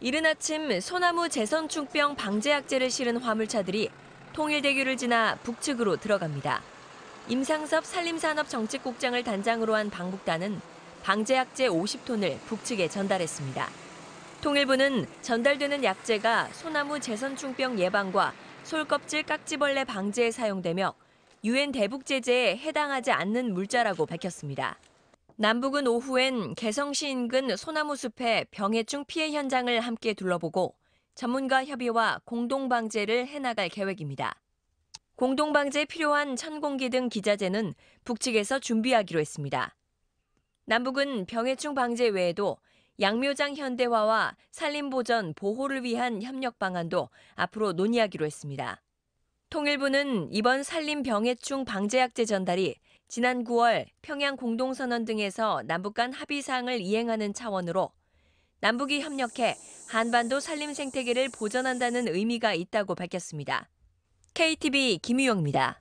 이른 아침 소나무 재선충병 방제약제를 실은 화물차들이 통일대교를 지나 북측으로 들어갑니다. 임상섭 산림산업정책국장을 단장으로 한 방북단은 방제약제 50톤을 북측에 전달했습니다. 통일부는 전달되는 약제가 소나무 재선충병 예방과 솔껍질 깍지벌레 방제에 사용되며 유엔 대북 제재에 해당하지 않는 물자라고 밝혔습니다. 남북은 오후엔 개성시 인근 소나무 숲의 병해충 피해 현장을 함께 둘러보고 전문가 협의와 공동 방제를 해나갈 계획입니다. 공동 방제에 필요한 천공기 등 기자재는 북측에서 준비하기로 했습니다. 남북은 병해충 방제 외에도 양묘장 현대화와 산림보전 보호를 위한 협력 방안도 앞으로 논의하기로 했습니다. 통일부는 이번 산림 병해충 방제약제 전달이 지난 9월 평양 공동선언 등에서 남북 간 합의 사항을 이행하는 차원으로 남북이 협력해 한반도 산림 생태계를 보전한다는 의미가 있다고 밝혔습니다. KTV 김유영입니다.